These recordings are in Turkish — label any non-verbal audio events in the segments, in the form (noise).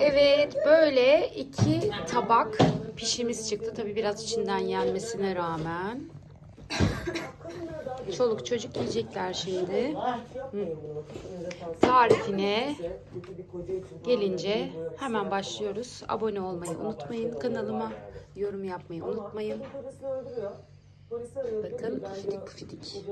Evet böyle iki tabak pişimiz çıktı. Tabii biraz içinden yenmesine rağmen. Çoluk çocuk yiyecekler şimdi. Tarifine gelince hemen başlıyoruz. Abone olmayı unutmayın kanalıma. Yorum yapmayı unutmayın. Bakın pufidik pufidik.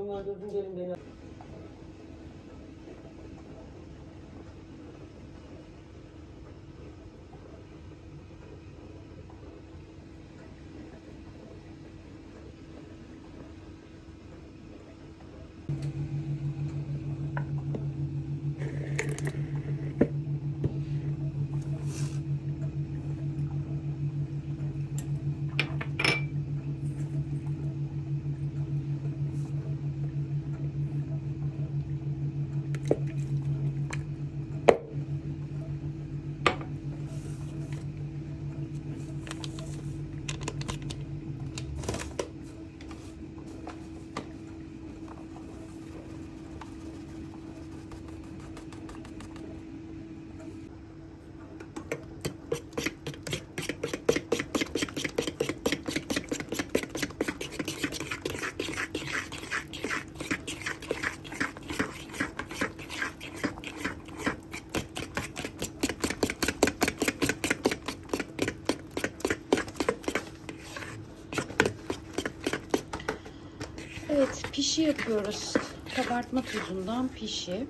Evet pişi yapıyoruz. Kabartma tuzundan pişi.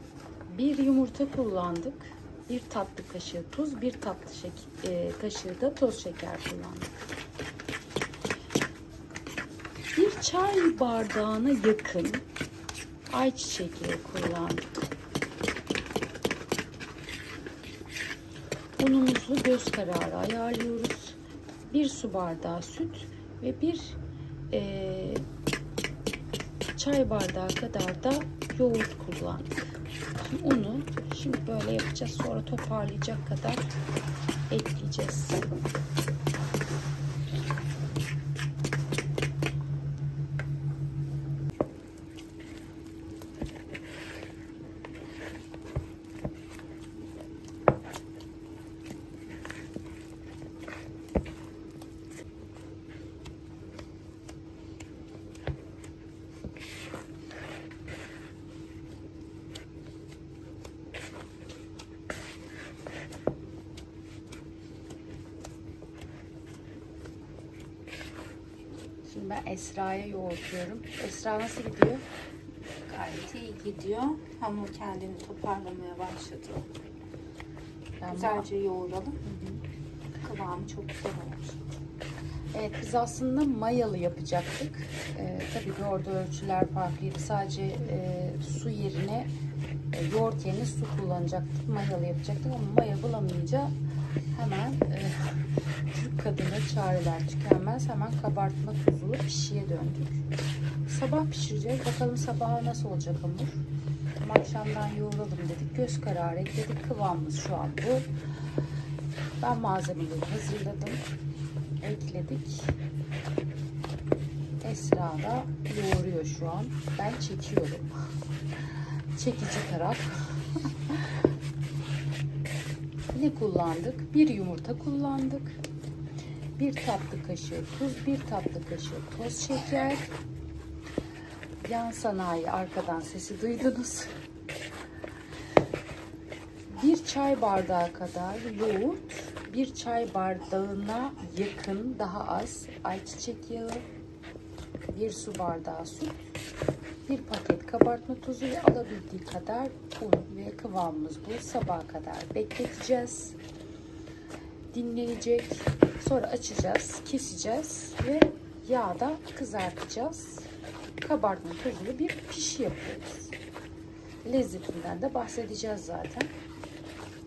Bir yumurta kullandık. Bir tatlı kaşığı tuz, bir tatlı e, kaşığı da toz şeker kullandık. Bir çay bardağına yakın ayçiçek yağı kullandık. Unumuzu göz kararı ayarlıyoruz. Bir su bardağı süt ve bir eee çay bardağı kadar da yoğurt kullandık. Şimdi unu şimdi böyle yapacağız. Sonra toparlayacak kadar ekleyeceğiz. Şimdi ben Esra'ya yoğurtuyorum. Esra nasıl gidiyor? Gayet iyi gidiyor. Hamur kendini toparlamaya başladı. Ben Güzelce yoğuralım. Kıvamı çok güzel olur. Evet biz aslında mayalı yapacaktık. Ee, tabii ki orada ölçüler farklıydı. Sadece e, su yerine e, yoğurt yerine su kullanacaktık. Mayalı yapacaktık ama maya bulamayınca hemen e, Türk kadını çareler tükenmez. Hemen kabartma tuzlu pişiye döndük. Sabah pişireceğiz. Bakalım sabaha nasıl olacak hamur. Akşamdan yoğuralım dedik. Göz kararı ekledik. Kıvamımız şu an bu. Ben malzemeleri hazırladım ekledik. Esra da yoğuruyor şu an. Ben çekiyorum. Çekici taraf. (laughs) ne kullandık? Bir yumurta kullandık. Bir tatlı kaşığı tuz, bir tatlı kaşığı toz şeker. Yan sanayi arkadan sesi duydunuz. Bir çay bardağı kadar yoğurt, bir çay bardağına yakın daha az ayçiçek yağı, bir su bardağı süt, bir paket kabartma tozu ve alabildiği kadar un ve kıvamımız bu. Sabaha kadar bekleteceğiz. Dinlenecek. Sonra açacağız, keseceğiz ve yağda kızartacağız. Kabartma tozlu bir pişi yapıyoruz. Lezzetinden de bahsedeceğiz zaten.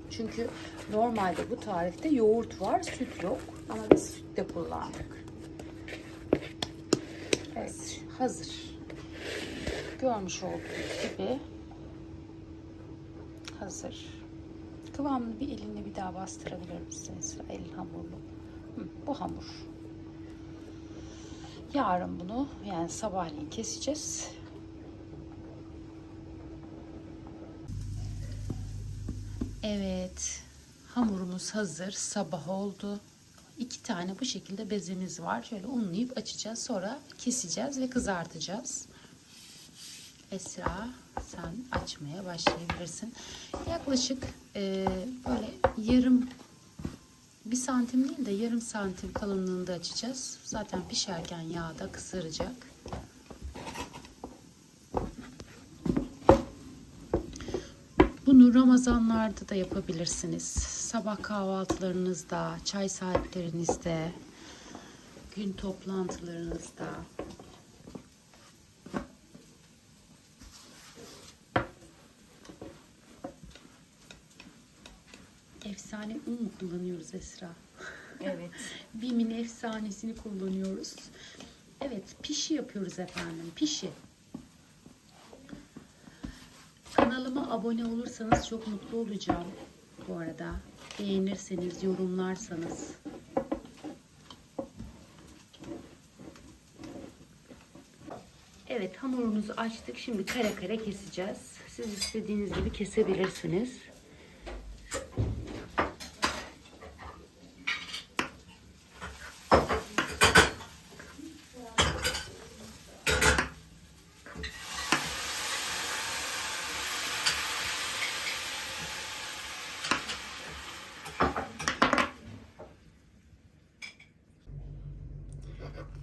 Çünkü normalde bu tarifte yoğurt var, süt yok. Ama biz süt de kullandık. Evet, hazır. Görmüş olduğunuz gibi hazır. Kıvamını bir elinle bir daha bastırabilir misiniz? Elin hamurlu. Hı, bu hamur. Yarın bunu yani sabahleyin keseceğiz. Evet. Hamurumuz hazır. Sabah oldu. İki tane bu şekilde bezemiz var. Şöyle unlayıp açacağız. Sonra keseceğiz ve kızartacağız. Esra sen açmaya başlayabilirsin. Yaklaşık e, böyle yarım bir santim değil de yarım santim kalınlığında açacağız. Zaten pişerken yağda kızaracak. Bunu Ramazanlarda da yapabilirsiniz. Sabah kahvaltılarınızda, çay saatlerinizde, gün toplantılarınızda. Un kullanıyoruz Esra? Evet. (laughs) Bim'in efsanesini kullanıyoruz. Evet, pişi yapıyoruz efendim. Pişi. Kanalıma abone olursanız çok mutlu olacağım bu arada. Beğenirseniz, yorumlarsanız. Evet, hamurumuzu açtık. Şimdi kare kare keseceğiz. Siz istediğiniz gibi kesebilirsiniz.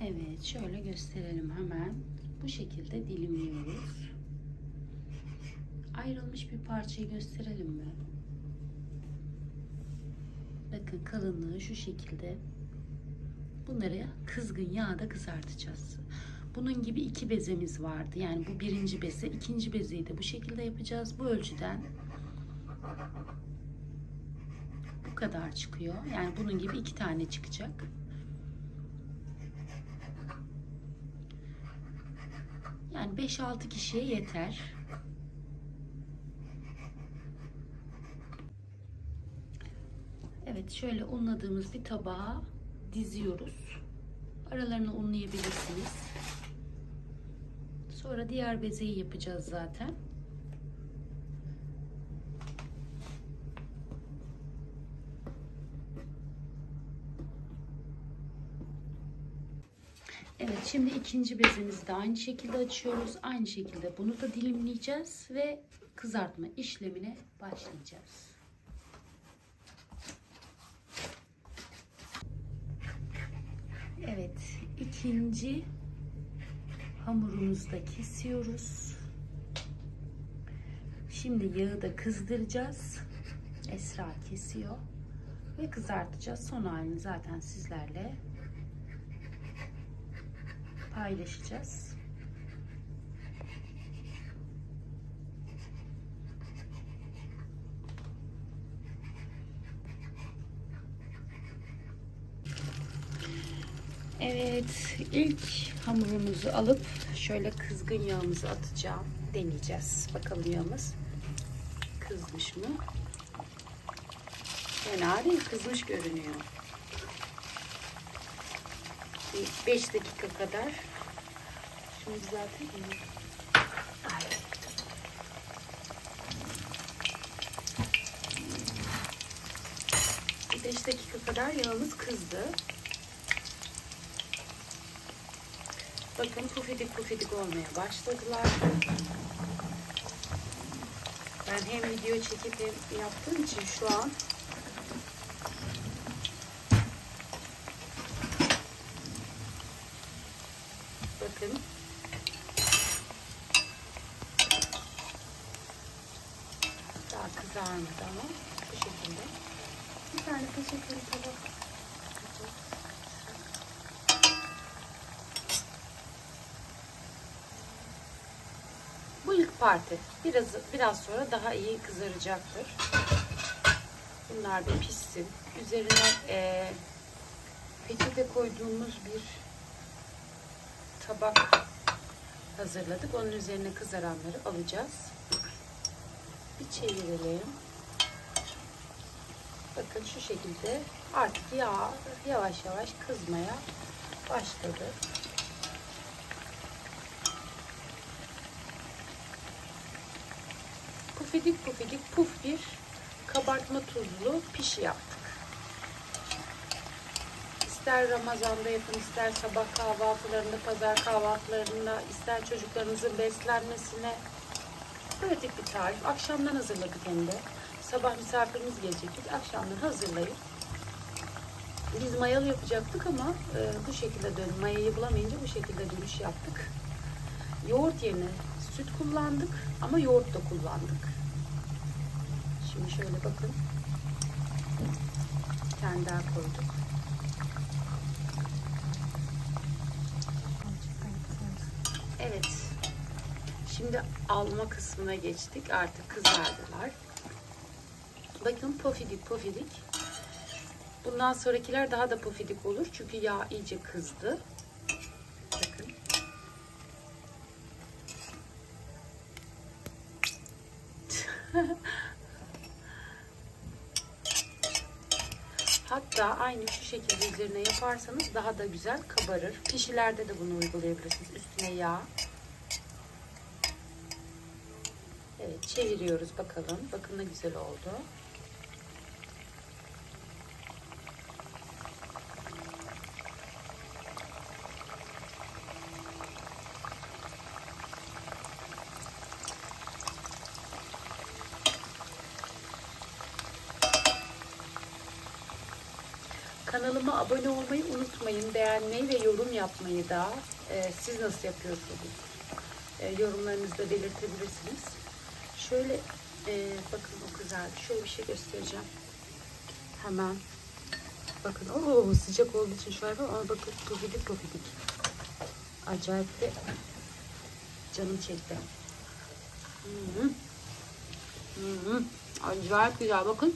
Evet, şöyle gösterelim hemen. Bu şekilde dilimliyoruz. Ayrılmış bir parçayı gösterelim mi? Bakın kalınlığı şu şekilde. Bunları kızgın yağda kızartacağız. Bunun gibi iki bezemiz vardı. Yani bu birinci beze, ikinci bezeyi de bu şekilde yapacağız. Bu ölçüden bu kadar çıkıyor. Yani bunun gibi iki tane çıkacak. Yani 5-6 kişiye yeter. Evet şöyle unladığımız bir tabağa diziyoruz. Aralarını unlayabilirsiniz. Sonra diğer bezeyi yapacağız zaten. Evet şimdi ikinci bezimizi de aynı şekilde açıyoruz. Aynı şekilde bunu da dilimleyeceğiz ve kızartma işlemine başlayacağız. Evet ikinci hamurumuzu da kesiyoruz. Şimdi yağı da kızdıracağız. Esra kesiyor ve kızartacağız. Son halini zaten sizlerle paylaşacağız. Evet, ilk hamurumuzu alıp şöyle kızgın yağımızı atacağım. Deneyeceğiz. Bakalım yağımız kızmış mı? Fena değil, kızmış görünüyor. 5 dakika kadar. Mi? Ay. Bir 5 dakika kadar yağımız kızdı. Bakın pufidik pufidik olmaya başladılar. Ben hem video çekip hem yaptığım için şu an Bakın. Daha kızarmadı ama bu şekilde. Bir tane peçeteli tabak. Bu ilk parti. Biraz biraz sonra daha iyi kızaracaktır. Bunlar bir pişsin. Üzerine eee peçete koyduğumuz bir tabak hazırladık. Onun üzerine kızaranları alacağız. Bir çevirelim. Bakın şu şekilde artık yağ yavaş yavaş kızmaya başladı. Pufidik pufidik puf bir kabartma tuzlu pişi yaptık. İster Ramazan'da yapın, ister sabah kahvaltılarında, pazar kahvaltılarında, ister çocuklarınızın beslenmesine. Pratik bir tarif. Akşamdan hazırladık hem de. Sabah misafirimiz gelecektik. Akşamdan hazırlayıp biz mayalı yapacaktık ama e, bu şekilde dön. Mayayı bulamayınca bu şekilde dönüş yaptık. Yoğurt yerine süt kullandık ama yoğurt da kullandık. Şimdi şöyle bakın. Bir tane daha koyduk. Evet. Şimdi alma kısmına geçtik. Artık kızardılar. Bakın pofidik pofidik. Bundan sonrakiler daha da pofidik olur. Çünkü yağ iyice kızdı. Bakın. (laughs) Hatta aynı şu şekilde üzerine yaparsanız daha da güzel kabarır. Pişilerde de bunu uygulayabilirsiniz. Üstüne yağ. Evet çeviriyoruz bakalım. Bakın ne güzel oldu. Kanalıma abone olmayı unutmayın. Beğenmeyi ve yorum yapmayı da. Ee, siz nasıl yapıyorsunuz? Ee, yorumlarınızda belirtebilirsiniz. Şöyle e, bakın o güzel. Şöyle bir şey göstereceğim. Hemen. Bakın o sıcak olduğu için şöyle ama bakın pofidik pofidik. Acayip de canım çekti. Hı -hı. Hı -hı. Acayip güzel bakın.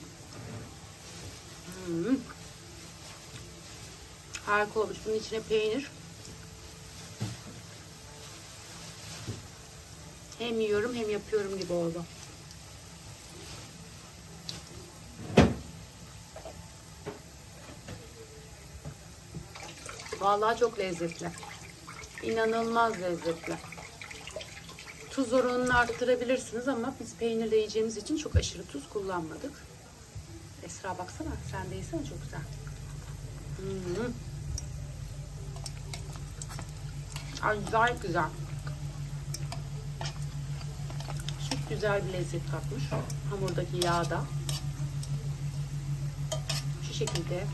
Hı -hı. Harika olmuş. Bunun içine peynir. Hem yiyorum hem yapıyorum gibi oldu. Vallahi çok lezzetli. İnanılmaz lezzetli. Tuz oranını arttırabilirsiniz ama biz peynirle yiyeceğimiz için çok aşırı tuz kullanmadık. Esra baksana sen de yesene çok güzel. Hmm. Acayip güzel. Süt güzel bir lezzet katmış. Hamurdaki yağda. Şu şekilde.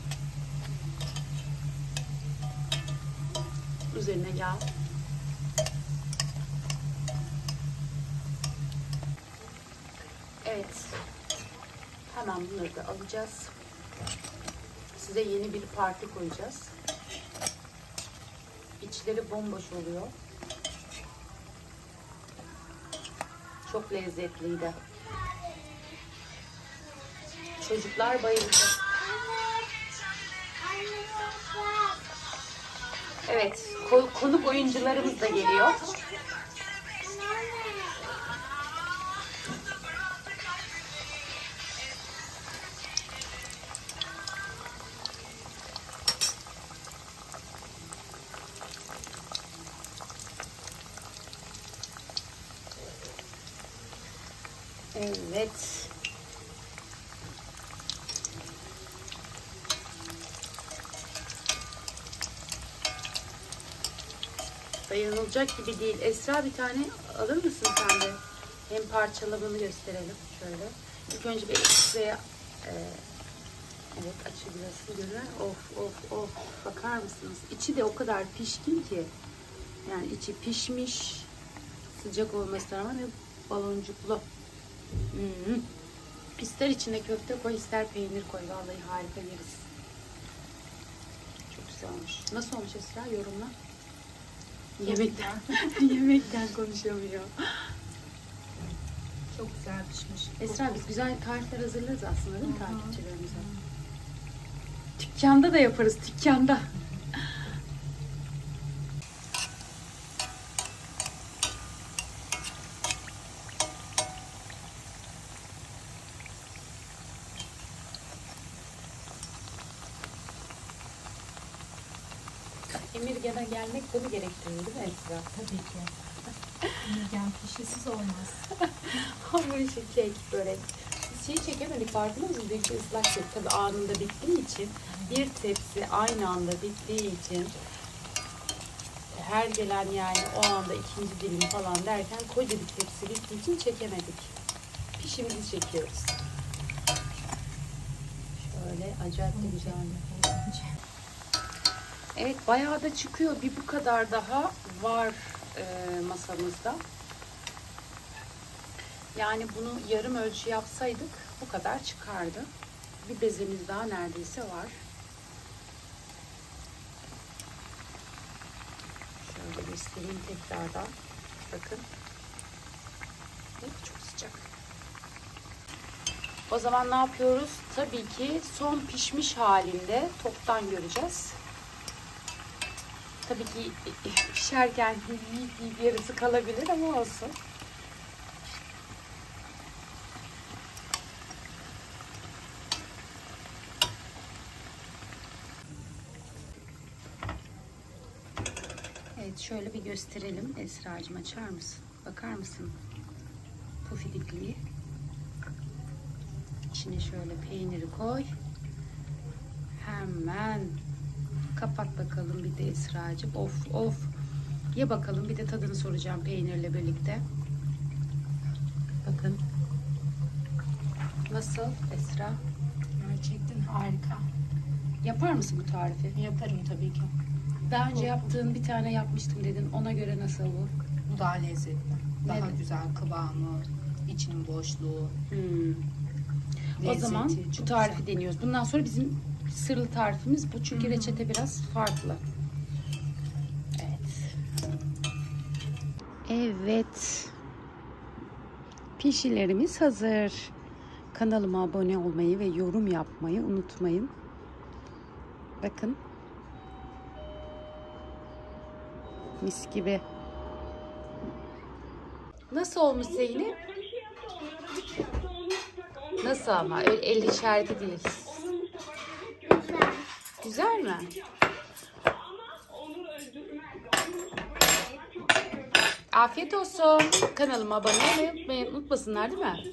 Üzerine yağ. Evet. Hemen bunları da alacağız. Size yeni bir parti koyacağız. İçleri bomboş oluyor. Çok lezzetliydi. Çocuklar bayılacak. Evet, ko- konuk oyuncularımız da geliyor. Evet. Dayanılacak gibi değil. Esra bir tane alır mısın sen de? Hem parçaladığını gösterelim şöyle. İlk önce bir şuraya e, evet açabiliyorsun görün. Of of of bakar mısınız? İçi de o kadar pişkin ki. Yani içi pişmiş. Sıcak olmasına rağmen baloncuklu. Hmm. İster içine köfte koy, ister peynir koy. Vallahi harika yeriz. Çok güzel olmuş. Nasıl olmuş Esra? Yorumla. Yemekten, (laughs) yemekten konuşamıyor. Çok güzel pişmiş. Esra biz güzel tarifler hazırlarız aslında değil mi takipçilerimize? Dükkanda da yaparız, dükkanda. Emirgan'a gelmek bunu gerektiriyor değil mi Esra? Tabii ki. Emirgen pişisiz olmaz. Hamur işi, kek, börek. Biz şeyi çekemedik farkında mısınız? Büyük bir ıslak kek. Tabii anında bittiği için bir tepsi aynı anda bittiği için her gelen yani o anda ikinci dilim falan derken koca bir tepsi bittiği için çekemedik. Pişimizi çekiyoruz. Şöyle acayip de güzel. Evet bayağı da çıkıyor. Bir bu kadar daha var e, masamızda. Yani bunu yarım ölçü yapsaydık bu kadar çıkardı. Bir bezemiz daha neredeyse var. Şöyle göstereyim tekrardan. Bakın. Evet, çok sıcak. O zaman ne yapıyoruz? Tabii ki son pişmiş halinde toptan göreceğiz. Tabii ki pişerken yiyip yiyip yarısı kalabilir ama olsun. Evet şöyle bir gösterelim. Esra'cığım açar mısın? Bakar mısın? Pufidikliği. İçine şöyle peyniri koy. Hemen kapat bakalım bir de Esra'cığım. Of of. Ye bakalım bir de tadını soracağım peynirle birlikte. Bakın. Nasıl Esra? Gerçekten harika. Yapar mısın bu tarifi? Yaparım tabii ki. Daha önce yaptığın bir tane yapmıştım dedin. Ona göre nasıl bu? Bu daha lezzetli. Daha Evet. güzel kıvamı, içinin boşluğu, Hmm. O lezzeti. zaman bu çok tarifi güzel. deniyoruz. Bundan sonra bizim sırlı tarifimiz bu. Çünkü reçete biraz farklı. Evet. Evet. Pişilerimiz hazır. Kanalıma abone olmayı ve yorum yapmayı unutmayın. Bakın. Mis gibi. Nasıl olmuş Zeynep? Nasıl ama? Öyle el işareti değil. Güzel mi? Afiyet olsun. Kanalıma abone olmayı unutmasınlar değil mi?